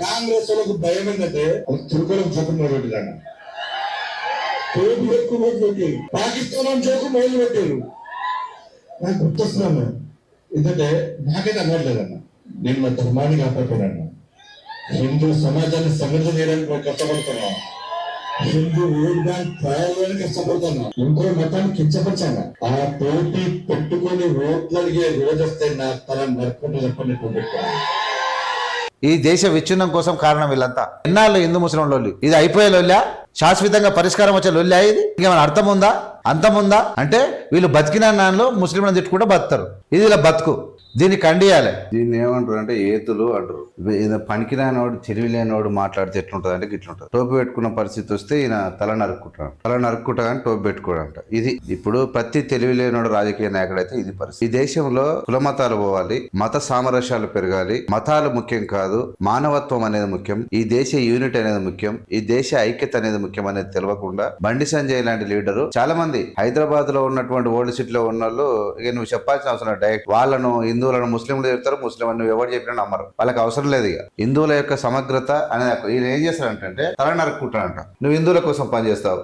కాంగ్రెస్ వాళ్ళకు భయం ఏంటంటే తిరుపతి చోటు మొదలు పెట్టారు తోపు ఎక్కువ మొదలు పెట్టారు. పాకిస్తాన్ చోటు మొదలు పెట్టారు. నాకు గుర్తొస్తున్నాను ఎందుకంటే నాకైతే అన్నట్లేదన్న నేను మా ధర్మాన్ని కాపాడుకున్నాను. హిందూ సమాజాన్ని సంఘటన చేయడానికి మేము కష్టపడుతున్నాం. హిందూ ఓట్ బ్యాంక్ తయారు కష్టపడుతున్నాం. ఇంకో మతాన్ని కించపరిచాను. ఆ పోటీ పెట్టుకొని ఓట్లు అడిగే రోజు వస్తే నా తల నరుకుంటూ చెప్పండి పెట్టుకోవాలి ఈ దేశ విచ్ఛిన్నం కోసం కారణం వీళ్ళంతా. ఎన్నాళ్ళు హిందూ ముస్లిం లొల్లి ఇది అయిపోయే లొల్లా శాశ్వతంగా పరిష్కారం వచ్చే లొల్లా ఇది? ఇంకేమైనా అర్థం ఉందా? అంతముందా? అంటే వీళ్ళు బతికిన నాన్నలో ముస్లింలను తిట్టుకుంటే బతుతారు ఇది ఇలా బతుకు. దీన్ని కండియాలి. దీన్ని ఏమంటారు అంటే ఏతులు అంటారు. ఈయన పనికిరానివాడు తెలివి లేనివాడు మాట్లాడితే ఎట్లుంటుంది అంటే ఇట్లుంటుంది టోపీ పెట్టుకున్న పరిస్థితి వస్తే ఈయన తల నరుక్కుంటాడు. తల నరుక్కుంటా కానీ టోపీ పెట్టుకోడంట. ఇది ఇప్పుడు ప్రతి తెలివి లేనివాడు రాజకీయ నాయకుడైతే ఇది పరిస్థితి. ఈ దేశంలో కుల మతాలు పోవాలి మత సామరస్యాలు పెరగాలి. మతాలు ముఖ్యం కాదు మానవత్వం అనేది ముఖ్యం ఈ దేశ యూనిట్ అనేది ముఖ్యం ఈ దేశ ఐక్యత అనేది ముఖ్యం అనేది తెలియకుండా బండి సంజయ్ లాంటి లీడరు చాలా మంది హైదరాబాద్లో ఉన్నటువంటి ఓల్డ్ సిటీ లో ఉన్న వాళ్ళు ఇక నువ్వు చెప్పాల్సిన అవసరం డైరెక్ట్ వాళ్ళను హిందువులను ముస్లింలు చెప్తారు ముస్లిం నువ్వు ఎవరు చెప్పినా నమ్మరు. వాళ్ళకి అవసరం లేదు ఇక. హిందువుల యొక్క సమగ్రత అనేది ఈయన ఏం చేస్తాడంటే తల నరుక్కుంటాడంట. నువ్వు హిందువుల కోసం పనిచేస్తావు.